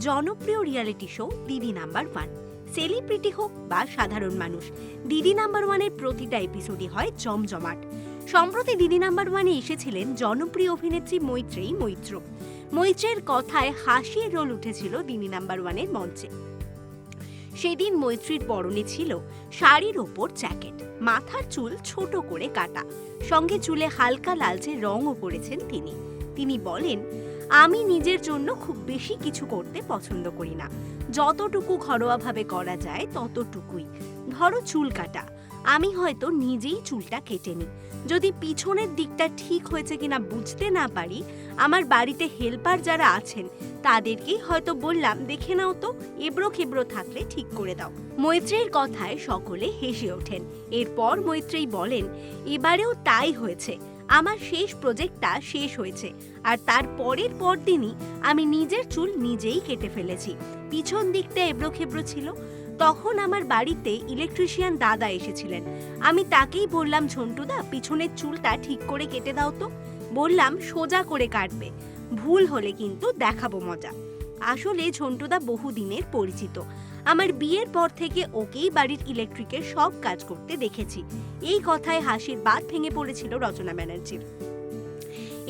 জনপ্রিয় reality show Didi number one. Celebrity হোক বা সাধারণ মানুষ, দিদি নাম্বার ওয়ানের প্রতিটা এপিসোডই হয় জমজমাট। সম্প্রতি দিদি নাম্বার ওয়ানে এসেছিলেন জনপ্রিয় অভিনেত্রী মৈত্রেয়ী মৈত্র। মৈত্রের কথায় হাসির রোল উঠেছিল দিদি নাম্বার ওয়ানের মঞ্চে। সেদিন মৈত্রীর পরনে ছিল শাড়ির ওপর জ্যাকেট মাথার চুল ছোট করে কাটা। সঙ্গে চুলে হালকা লালচে রঙও করেছেন তিনি। তিনি বলেন আমি নিজের জন্য খুব বেশি কিছু করতে পছন্দ করি না। যতটুকু ঘরোয়াভাবে করা যায় ততটুকুই। ধরো চুল কাটা। আমি হয়তো নিজেই চুলটা কেটে নিই। যদি পিছনের দিকটা ঠিক হয়েছে কিনা বুঝতে না পারি, আমার বাড়িতে হেল্পার যারা আছেন তাদেরকেই হয়তো বললাম, দেখে নাও তো, এবড়ো খেবড়ো থাকলে ঠিক করে দাও। মৈত্রের কথায় সকলে হেসে ওঠেন। এরপর মৈত্রেই বলেন, এবারেও তাই হয়েছে। আমার শেষ প্রজেক্টটা শেষ হয়েছে, আর তার পরের পরদিনই আমি নিজের চুল নিজেই কেটে ফেলেছি। পিছন দিকটা এবড়ো খেবড়ো ছিল। তখন আমার বাড়িতে ইলেকট্রিশিয়ান দাদা এসেছিলেন। আমি তাকেই বললাম, ঝন্টুদা, পিছনের চুলটা ঠিক করে কেটে দাও তো। বললাম, সোজা করে কাটবে। ভুল হলে কিন্তু দেখাবো মজা। আসলে ঝন্টুদা বহুদিনের পরিচিত। আমার বিয়ের পর থেকে ওকেই বাড়ির ইলেকট্রিকের সব কাজ করতে দেখেছি। এই কথায় হাসির বাদ ভেঙে পড়েছিল রচনা ব্যানার্জির।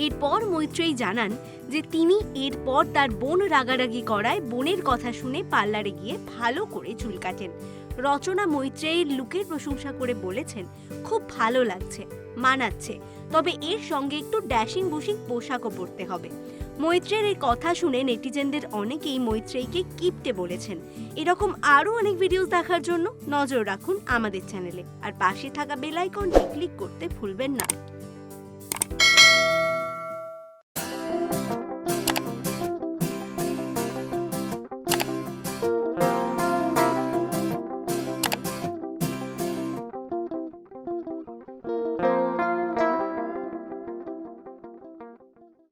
এরপর মৈত্রেয়ী জানান যে তিনি এরপর তার বোন রাগারাগি করায় বোনের কথা শুনে পার্লারে গিয়ে ভালো করে চুল কাটেন। রচনা মৈত্রেয়ীর লুকের প্রশংসা করে বলেছেন, খুব ভালো লাগছে, মানাচ্ছে, তবে এর সঙ্গে একটু ড্যাশিং বুশিং পোশাকও পরতে হবে। মৈত্রের এই কথা শুনে নেটিজেনদের অনেকেই মৈত্রেয়ীকে কিপটে বলেছেন। এরকম আরও অনেক ভিডিও দেখার জন্য নজর রাখুন আমাদের চ্যানেলে। আর পাশে থাকা বেল আইকনটি ক্লিক করতে ভুলবেন না।